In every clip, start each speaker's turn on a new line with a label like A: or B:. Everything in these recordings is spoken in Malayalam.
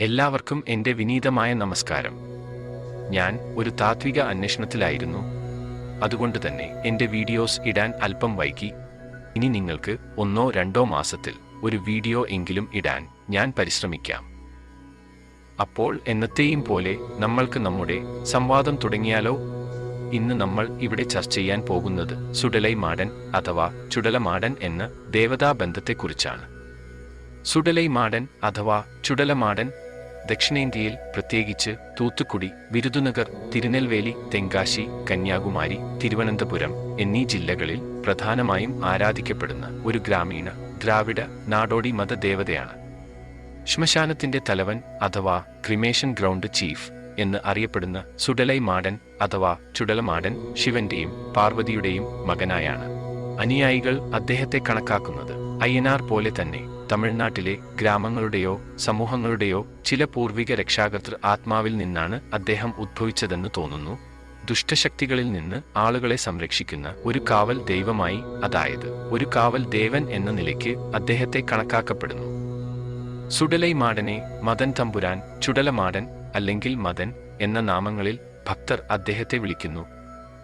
A: എല്ലാവർക്കും എന്റെ വിനീതമായ നമസ്കാരം. ഞാൻ ഒരു താത്വിക അന്വേഷണത്തിലായിരുന്നു. അതുകൊണ്ട് തന്നെ എന്റെ വീഡിയോസ് ഇടാൻ അല്പം വൈകി. ഇനി നിങ്ങൾക്ക് ഒന്നോ രണ്ടോ മാസത്തിൽ ഒരു വീഡിയോ എങ്കിലും ഇടാൻ ഞാൻ പരിശ്രമിക്കാം. അപ്പോൾ എന്നത്തെയും പോലെ നമ്മൾക്ക് നമ്മുടെ സംവാദം തുടങ്ങിയാലോ? ഇന്ന് നമ്മൾ ഇവിടെ ചർച്ച ചെയ്യാൻ പോകുന്നത് സുഡലൈ മാടൻ അഥവാ ചുടലമാടൻ എന്ന ദേവതാബന്ധത്തെക്കുറിച്ചാണ്. സുഡലൈ മാടൻ അഥവാ ചുടലമാടൻ ദക്ഷിണേന്ത്യയിൽ പ്രത്യേകിച്ച് തൂത്തുക്കുടി വിരുദുനഗർ തിരുനെൽവേലി തെങ്കാശി കന്യാകുമാരി തിരുവനന്തപുരം എന്നീ ജില്ലകളിൽ പ്രധാനമായും ആരാധിക്കപ്പെടുന്ന ഒരു ഗ്രാമീണ ദ്രാവിഡ നാടോടി മതദേവതയാണ് ശ്മശാനത്തിന്റെ തലവൻ അഥവാ ക്രിമേഷൻ ഗ്രൗണ്ട് ചീഫ് എന്ന് അറിയപ്പെടുന്ന സുഡലൈ മാടൻ അഥവാ ചുടലമാടൻ ശിവന്റെയും പാർവതിയുടെയും മകനായാണ്. അനുയായികൾ അദ്ദേഹത്തെ കണക്കാക്കുന്നത്. അയ്യനാർ പോലെ തന്നെ തമിഴ്നാട്ടിലെ ഗ്രാമങ്ങളുടെയോ സമൂഹങ്ങളുടെയോ ചില പൂർവിക രക്ഷാകർത്തൃ ആത്മാവിൽ നിന്നാണ് അദ്ദേഹം ഉദ്ഭവിച്ചതെന്ന് തോന്നുന്നു. ദുഷ്ടശക്തികളിൽ നിന്ന് ആളുകളെ സംരക്ഷിക്കുന്ന ഒരു കാവൽ ദൈവമായി അതായത് ഒരു കാവൽ ദേവൻ എന്ന നിലയ്ക്ക് അദ്ദേഹത്തെ കണക്കാക്കപ്പെടുന്നു. സുഡലൈ മാടനെ മദൻ തമ്പുരാൻ ചുടലമാടൻ അല്ലെങ്കിൽ മദൻ എന്ന നാമങ്ങളിൽ ഭക്തർ അദ്ദേഹത്തെ വിളിക്കുന്നു.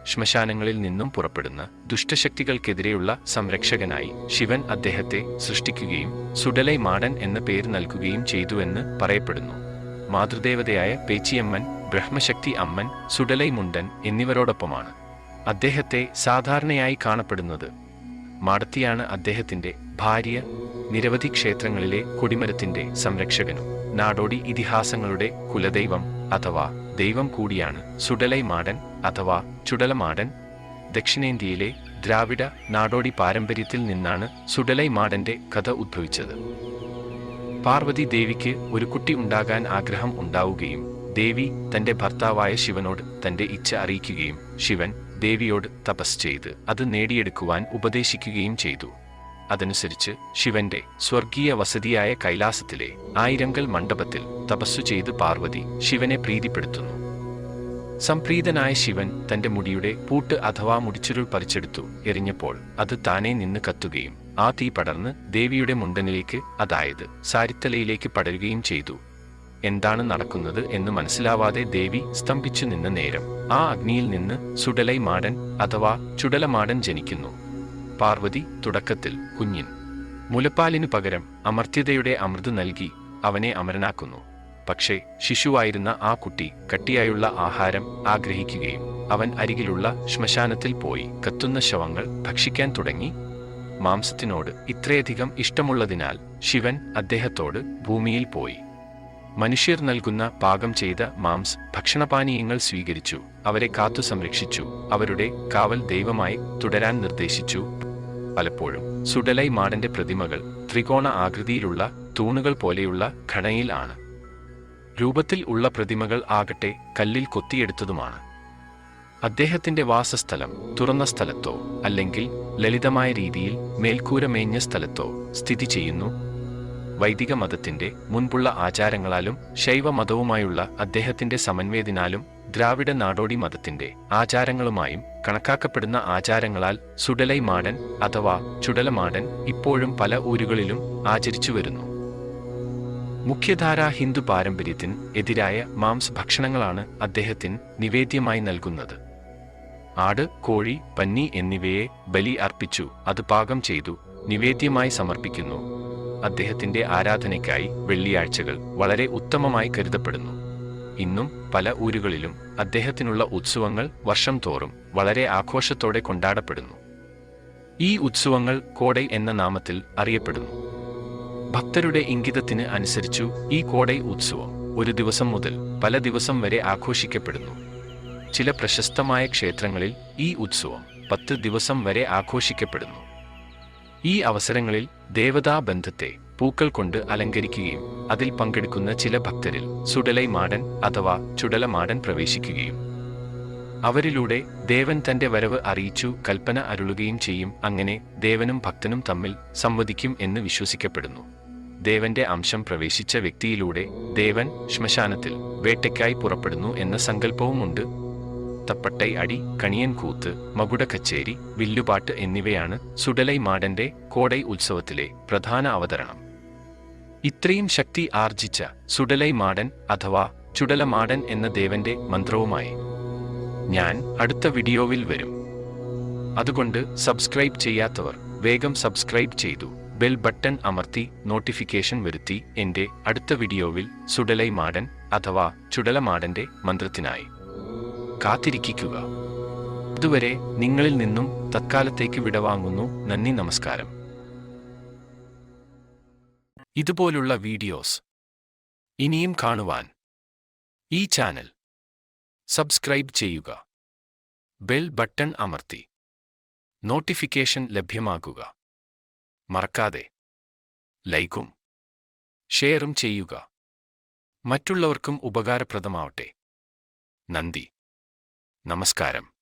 A: ശ്മശാനങ്ങളിൽ നിന്നും പുറപ്പെടുന്ന ദുഷ്ടശക്തികൾക്കെതിരെയുള്ള സംരക്ഷകനായി ശിവൻ അദ്ദേഹത്തെ സൃഷ്ടിക്കുകയും സുഡലൈ മാടൻ എന്ന പേര് നൽകുകയും ചെയ്തുവെന്ന് പറയപ്പെടുന്നു. മാതൃദേവതയായ പേച്ചിയമ്മൻ ബ്രഹ്മശക്തി അമ്മൻ സുഡലൈ മുണ്ടൻ എന്നിവരോടൊപ്പമാണ് അദ്ദേഹത്തെ സാധാരണയായി കാണപ്പെടുന്നത്. മാടത്തിയാണ് അദ്ദേഹത്തിന്റെ ഭാര്യ നിരവധി ക്ഷേത്രങ്ങളിലെ കൊടിമരത്തിന്റെ സംരക്ഷകനും നാടോടി ഇതിഹാസങ്ങളുടെ കുലദൈവം അഥവാ ദൈവം കൂടിയാണ് സുഡലൈ മാടൻ അഥവാ ചുടലമാടൻ ദക്ഷിണേന്ത്യയിലെ ദ്രാവിഡ നാടോടി പാരമ്പര്യത്തിൽ നിന്നാണ് സുഡലൈ മാടന്റെ കഥ ഉദ്ഭവിച്ചത്. പാർവതി ദേവിക്ക് ഒരു കുട്ടി ഉണ്ടാകാൻ ആഗ്രഹം ഉണ്ടാവുകയും ദേവി തന്റെ ഭർത്താവായ ശിവനോട് തന്റെ ഇച്ഛ അറിയിക്കുകയും ശിവൻ ദേവിയോട് തപസ് ചെയ്ത് അത് നേടിയെടുക്കുവാൻ ഉപദേശിക്കുകയും ചെയ്തു. അതനുസരിച്ച് ശിവന്റെ സ്വർഗീയ വസതിയായ കൈലാസത്തിലെ ആയിരങ്കൽ മണ്ഡപത്തിൽ തപസ്സു ചെയ്ത് പാർവതി ശിവനെ പ്രീതിപ്പെടുത്തുന്നു. സംപ്രീതനായ ശിവൻ തന്റെ മുടിയുടെ പൂട്ട് അഥവാ മുടിച്ചുരുൾ പറിച്ചെടുത്തു. എറിഞ്ഞപ്പോൾ അത് താനെ നിന്ന് കത്തുകയും ആ തീ പടർന്ന് ദേവിയുടെ മുണ്ടനിലേക്ക് അതായത് സാരിത്തലയിലേക്ക് പടരുകയും ചെയ്തു. എന്താണ് നടക്കുന്നത് എന്ന് മനസ്സിലാവാതെ ദേവി സ്തംഭിച്ചു നിന്ന നേരം. ആ അഗ്നിയിൽ നിന്ന് സുടലൈ മാടൻ അഥവാ ചുടലമാടൻ ജനിക്കുന്നു. പാർവതി തുടക്കത്തിൽ കുഞ്ഞിൻ. മുലപ്പാലിനു പകരം അമർത്യതയുടെ അമൃത് നൽകി അവനെ അമരനാക്കുന്നു. പക്ഷേ ശിശുവായിരുന്ന ആ കുട്ടി കട്ടിയായുള്ള ആഹാരം ആഗ്രഹിക്കുകയും അവൻ അരികിലുള്ള ശ്മശാനത്തിൽ പോയി കത്തുന്ന ശവങ്ങൾ ഭക്ഷിക്കാൻ തുടങ്ങി. മാംസത്തിനോട് ഇത്രയധികം ഇഷ്ടമുള്ളതിനാൽ ശിവൻ അദ്ദേഹത്തോട് ഭൂമിയിൽ പോയി. മനുഷ്യർ നൽകുന്ന പാകം ചെയ്ത മാംസ് ഭക്ഷണപാനീയങ്ങൾ സ്വീകരിച്ചു. അവരെ കാത്തു സംരക്ഷിച്ചു. അവരുടെ കാവൽ ദൈവമായി തുടരാൻ നിർദ്ദേശിച്ചു. പലപ്പോഴും സുഡലൈ മാടന്റെ പ്രതിമകൾ ത്രികോണ ആകൃതിയിലുള്ള തൂണുകൾ പോലെയുള്ള ഘടനയിൽ ആണ്. രൂപത്തിൽ ഉള്ള പ്രതിമകൾ ആകട്ടെ കല്ലിൽ കൊത്തിയെടുത്തതുമാണ്. അദ്ദേഹത്തിന്റെ വാസസ്ഥലം തുറന്ന സ്ഥലത്തോ അല്ലെങ്കിൽ ലളിതമായ രീതിയിൽ മേൽക്കൂര മേഞ്ഞ സ്ഥലത്തോ സ്ഥിതി ചെയ്യുന്നു. വൈദിക മതത്തിന്റെ മുൻപുള്ള ആചാരങ്ങളാലും ശൈവ മതവുമായുള്ള അദ്ദേഹത്തിന്റെ സമന്വയത്തിനാലും ദ്രാവിഡ നാടോടി മതത്തിന്റെ ആചാരങ്ങളുമായും കണക്കാക്കപ്പെടുന്ന ആചാരങ്ങളാൽ സുഡലൈ മാടൻ അഥവാ ചുടലമാടൻ ഇപ്പോഴും പല ഊരുകളിലും ആചരിച്ചു വരുന്നു മുഖ്യധാരാ ഹിന്ദു പാരമ്പര്യത്തിന് എതിരായ മാംസ ഭക്ഷണങ്ങളാണ് അദ്ദേഹത്തിന് നിവേദ്യമായി നൽകുന്നത്. ആട് കോഴി പന്നി എന്നിവയെ ബലി അർപ്പിച്ചു അത് പാകം ചെയ്തു നിവേദ്യമായി സമർപ്പിക്കുന്നു. അദ്ദേഹത്തിന്റെ ആരാധനയ്ക്കായി വെള്ളിയാഴ്ചകൾ വളരെ ഉത്തമമായി കരുതപ്പെടുന്നു. ഇന്നും പല ഊരുകളിലും അദ്ദേഹത്തിനുള്ള ഉത്സവങ്ങൾ വർഷം തോറും വളരെ ആഘോഷത്തോടെ കൊണ്ടാടപ്പെടുന്നു. ഈ ഉത്സവങ്ങൾ കോടൈ എന്ന നാമത്തിൽ അറിയപ്പെടുന്നു. ഭക്തരുടെ ഇംഗിതത്തിന് അനുസരിച്ചു ഈ കോടൈ ഉത്സവം ഒരു ദിവസം മുതൽ പല ദിവസം വരെ ആഘോഷിക്കപ്പെടുന്നു. ചില പ്രശസ്തമായ ക്ഷേത്രങ്ങളിൽ ഈ ഉത്സവം പത്ത് ദിവസം വരെ ആഘോഷിക്കപ്പെടുന്നു. ഈ അവസരങ്ങളിൽ ദേവതാ ബന്ധത്തെ പൂക്കൾ കൊണ്ട് അലങ്കരിക്കുകയും അതിൽ പങ്കെടുക്കുന്ന ചില ഭക്തരിൽ സുടലൈ മാടൻ അഥവാ ചുടലമാടൻ പ്രവേശിക്കുകയും. അവരിലൂടെ ദേവൻ തന്റെ വരവ് അറിയിച്ചു കൽപ്പന അരുളുകയും ചെയ്യും അങ്ങനെ ദേവനും ഭക്തനും തമ്മിൽ സംവദിക്കും എന്ന് വിശ്വസിക്കപ്പെടുന്നു. ദേവന്റെ അംശം പ്രവേശിച്ച വ്യക്തിയിലൂടെ ദേവൻ ശ്മശാനത്തിൽ വേട്ടയ്ക്കായി പുറപ്പെടുന്നു എന്ന സങ്കല്പവുമുണ്ട്. തപ്പട്ടൈ അടി കണിയൻ കൂത്ത് മകുട കച്ചേരി വില്ലുപാട്ട് എന്നിവയാണ് സുഡലൈ മാടന്റെ കോടൈ ഉത്സവത്തിലെ പ്രധാന അവതരണം. ഇത്രയും ശക്തി ആർജിച്ച സുഡലൈ മാടൻ അഥവാ ചുടലമാടൻ എന്ന ദേവന്റെ മന്ത്രവുമായി ഞാൻ അടുത്ത വീഡിയോവിൽ വരും. അതുകൊണ്ട് സബ്സ്ക്രൈബ് ചെയ്യാത്തവർ വേഗം സബ്സ്ക്രൈബ് ചെയ്തു. ബെൽ ബട്ടൺ അമർത്തി നോട്ടിഫിക്കേഷൻ വരുത്തി എന്റെ അടുത്ത വീഡിയോവിൽ സുഡലൈ മാടൻ അഥവാ ചുടലമാടന്റെ മന്ത്രത്തിനായി കാത്തിരിക്കുക. അതുവരെ നിങ്ങളിൽ നിന്നും തത്കാലത്തേക്ക് വിടവാങ്ങുന്നു നന്ദി നമസ്കാരം. ഇതുപോലുള്ള വീഡിയോസ് ഇനിയും കാണുവാൻ ഈ ചാനൽ സബ്സ്ക്രൈബ് ചെയ്യുക. ബെൽ ബട്ടൺ അമർത്തി നോട്ടിഫിക്കേഷൻ ലഭ്യമാക്കുക. മറക്കാതെ. ലൈക്കും. ഷെയറും ചെയ്യുക. മറ്റുള്ളവർക്കും ഉപകാരപ്രദമാവട്ടെ. നന്ദി. നമസ്കാരം.